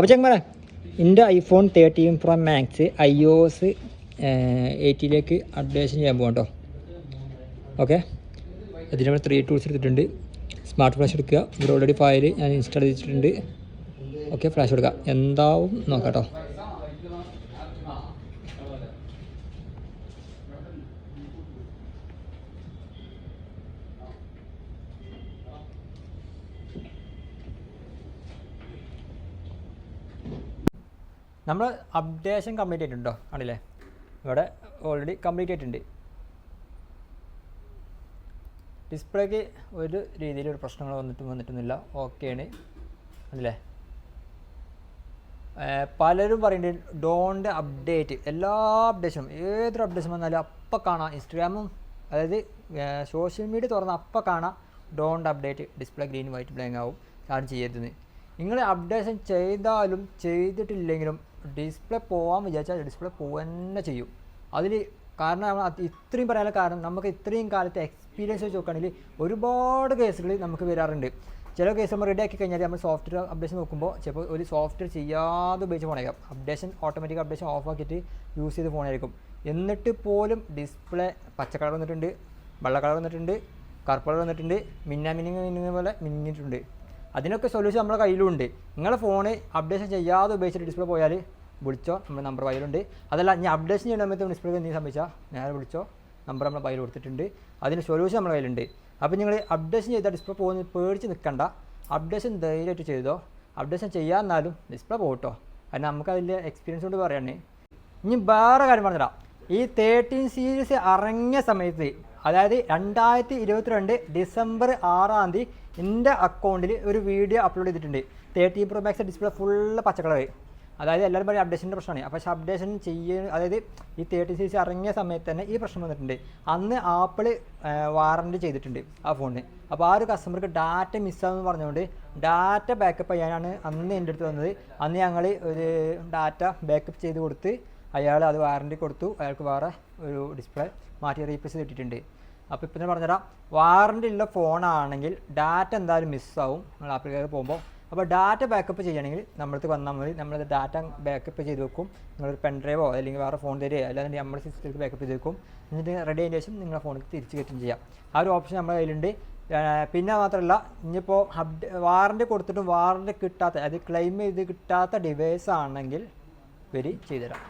അപ്പോൾ പറയാം എന്റെ iPhone thirteen pro max I O S എയ്റ്റിയിലേക്ക് updation ചെയ്യാൻ പോകാം കേട്ടോ ഓക്കെ അതിന് നമ്മൾ ത്രീ ടൂൾസ് എടുത്തിട്ടുണ്ട്. സ്മാർട്ട് ഫ്ലാഷ് എടുക്കുക. ഇവിടെ ഓൾറെഡി ഫയൽ ഞാൻ ഇൻസ്റ്റാൾ ചെയ്തിട്ടുണ്ട്. ഓക്കെ ഫ്ലാഷ് കൊടുക്കുക. എന്താവും നോക്കാം കേട്ടോ നമ്മൾ അപ്ഡേഷൻ കംപ്ലീറ്റ് ആയിട്ടുണ്ടോ ആണല്ലേ ഇവിടെ ഓൾറെഡി കംപ്ലീറ്റ് ആയിട്ടുണ്ട് ഡിസ്പ്ലേക്ക് ഒരു രീതിയിൽ ഒരു പ്രശ്നങ്ങൾ വന്നിട്ട് വന്നിട്ടൊന്നുമില്ല. ഓക്കെയാണ് അല്ലേ പലരും പറയുന്നുണ്ട് ഡോണ്ട് അപ്ഡേറ്റ് എല്ലാ അപ്ഡേഷനും ഏതൊരു അപ്ഡേഷൻ വന്നാലും അപ്പം കാണാം. ഇൻസ്റ്റഗ്രാമും അതായത് സോഷ്യൽ മീഡിയ തുറന്ന അപ്പം കാണാം. Don't update display green white blank ആവും. ചാർജ് ചെയ്യരുതെന്ന്. നിങ്ങൾ അപ്ഡേഷൻ ചെയ്താലും ചെയ്തിട്ടില്ലെങ്കിലും ഡിസ്പ്ലേ പോകാൻ വിചാരിച്ചാൽ ഡിസ്പ്ലേ പോകുന്നെ ചെയ്യും. അതിൽ കാരണം ഇത്രയും പറയാനുള്ള കാരണം നമുക്ക് ഇത്രയും കാലത്തെ എക്സ്പീരിയൻസ് വെച്ച് നോക്കുകയാണെങ്കിൽ ഒരുപാട് കേസുകൾ നമുക്ക് വരാറുണ്ട്. ചില കേസ് നമ്മൾ റെഡി ആക്കി കഴിഞ്ഞാൽ നമ്മൾ സോഫ്റ്റ്വെയർ അപ്ഡേഷൻ നോക്കുമ്പോൾ ചിലപ്പോൾ ഒരു സോഫ്റ്റ്വെയർ ചെയ്യാതെ ഉപയോഗിച്ച് ഫോണായിരിക്കും അപ്ഡേഷൻ ഓട്ടോമാറ്റിക് അപ്ഡേഷൻ ഓഫ് ആക്കിയിട്ട് യൂസ് ചെയ്ത് ഫോണായിരിക്കും എന്നിട്ട് പോലും ഡിസ്പ്ലേ പച്ച കളർ വന്നിട്ടുണ്ട് വെള്ള കളർ വന്നിട്ടുണ്ട് കറുപ്പ് കളർ വന്നിട്ടുണ്ട് മിന്നാ മിന്നിങ് മിന്നിങ് പോലെ മിന്നിട്ടുണ്ട് അതിനൊക്കെ സൊല്യൂഷൻ നമ്മുടെ കയ്യിലുണ്ട്. നിങ്ങളെ ഫോണ് അപ്ഡേഷൻ ചെയ്യാതെ ഉപയോഗിച്ചിട്ട് ഡിസ്പ്ലേ പോയാൽ വിളിച്ചോ നമ്മുടെ നമ്പർ കയ്യിലുണ്ട് അതല്ല ഇനി അപ്ഡേഷൻ ചെയ്യുന്ന സമയത്ത് ഡിസ്പ്ലേ എന്തെങ്കിലും സംഭവിച്ചാൽ നേരെ വിളിച്ചോ നമ്പർ നമ്മുടെ കയ്യിൽ കൊടുത്തിട്ടുണ്ട്. അതിന് സൊല്യൂഷൻ നമ്മുടെ കയ്യിലുണ്ട്. അപ്പോൾ നിങ്ങൾ അപ്ഡേഷൻ ചെയ്താൽ ഡിസ്പ്ലേ പോകുന്ന പേടിച്ച് നിൽക്കണ്ട അപ്ഡേഷൻ ധൈര്യമായിട്ട് ചെയ്തോ. അപ്ഡേഷൻ ചെയ്യാമെന്നാലും ഡിസ്പ്ലേ പോകട്ടോ. നമുക്ക് അതിന്റെ എക്സ്പീരിയൻസ് കൊണ്ട് പറയണേ ഇനി വേറെ കാര്യം പറഞ്ഞുതരാം. ഈ തേർട്ടീൻ സീരീസ് ഇറങ്ങിയ സമയത്ത് അതായത് രണ്ടായിരത്തി ഇരുപത്തിരണ്ട് ഡിസംബർ ആറാം തീയതി എന്റെ അക്കൗണ്ടിൽ ഒരു വീഡിയോ അപ്ലോഡ് ചെയ്തിട്ടുണ്ട്. Thirty pro max display full പച്ചക്കളർ അതായത് എല്ലാവരും പറയും അപ്ഡേഷന്റെ പ്രശ്നമാണ്. അപ്പോൾ പക്ഷേ അപ്ഡേഷൻ ചെയ്യുന്ന അതായത് ഈ തേർട്ടി സീരീസ് ഇറങ്ങിയ സമയത്ത് തന്നെ ഈ പ്രശ്നം വന്നിട്ടുണ്ട്. അന്ന് ആപ്പിൾ വാറണ്ടി ചെയ്തിട്ടുണ്ട് ആ ഫോണിന്. അപ്പോൾ ആ ഒരു കസ്റ്റമർക്ക് ഡാറ്റ മിസ്സാകുമെന്ന് പറഞ്ഞുകൊണ്ട് ഡാറ്റ ബാക്കപ്പ് ചെയ്യാനാണ് അന്ന് എന്റെ അടുത്ത് വന്നത്. അന്ന് ഞങ്ങൾ ഒരു ഡാറ്റ ബാക്കപ്പ് ചെയ്ത് കൊടുത്ത് അയാൾ അത് വാറണ്ടി കൊടുത്തു. അയാൾക്ക് വേറെ ഒരു ഡിസ്പ്ലേ മാറ്റി റീപ്ലേസ് ചെയ്തിട്ടുണ്ട്. അപ്പോൾ ഇപ്പം തന്നെ പറഞ്ഞുതരാം. വാറണ്ടി ഉള്ള ഫോണാണെങ്കിൽ ഡാറ്റ എന്തായാലും മിസ്സാവും നമ്മൾ ആപ്പിലേക്ക് പോകുമ്പോൾ അപ്പോൾ ഡാറ്റ ബാക്കപ്പ് ചെയ്യണമെങ്കിൽ നമ്മളടുത്ത് വന്നാൽ മതി. നമ്മളത് ഡാറ്റ ബാക്കപ്പ് ചെയ്ത് വെക്കും. നിങ്ങളൊരു പെൻഡ്രൈവോ അല്ലെങ്കിൽ വേറെ ഫോൺ തരികയോ അല്ലാതെ നമ്മുടെ സിസ്റ്റത്തിലേക്ക് ബാക്കപ്പ് ചെയ്ത് വെക്കും. എന്നിട്ട് റെഡി ആയതിനു ശേഷം നിങ്ങളുടെ ഫോണിൽ തിരിച്ച് കയറ്റും ചെയ്യാം. ആ ഒരു ഓപ്ഷൻ നമ്മുടെ കയ്യിലുണ്ട്. പിന്നെ മാത്രമല്ല ഇനിയിപ്പോൾ അപ്ഡേ വാറണ്ടി കൊടുത്തിട്ടും വാറണ്ടി കിട്ടാത്ത അത് ക്ലെയിം ചെയ്ത് കിട്ടാത്ത ഡിവൈസ് ആണെങ്കിൽ വരി ചെയ്തുതരാം.